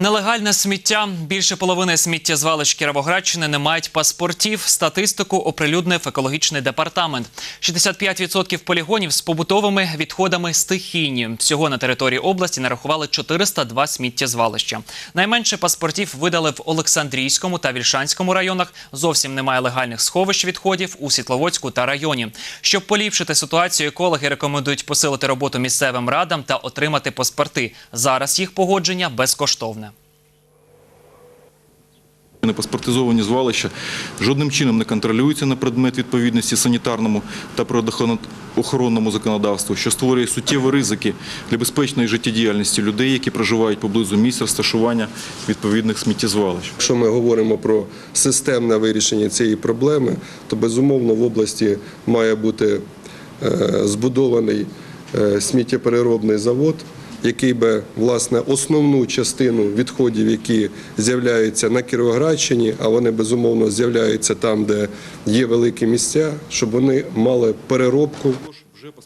Нелегальне сміття. Більше половини сміттєзвалищ Кіровоградщини не мають паспортів. Статистику оприлюднив екологічний департамент. 65% полігонів з побутовими відходами стихійні. Всього на території області нарахували 402 сміттєзвалища. Найменше паспортів видали в Олександрійському та Вільшанському районах. Зовсім немає легальних сховищ відходів у Світловодську та районі. Щоб поліпшити ситуацію, екологи рекомендують посилити роботу місцевим радам та отримати паспорти. Зараз їх погодження безкоштовне. Непаспортизовані звалища жодним чином не контролюються на предмет відповідності санітарному та природоохоронному законодавству, що створює суттєві ризики для безпечної життєдіяльності людей, які проживають поблизу місць розташування відповідних сміттєзвалищ. Якщо ми говоримо про системне вирішення цієї проблеми, то безумовно в області має бути е, збудований е, сміттєпереробний завод, який би власне основну частину відходів, які з'являються на Кіровоградщині, а вони безумовно з'являються там, де є великі місця, щоб вони мали переробку.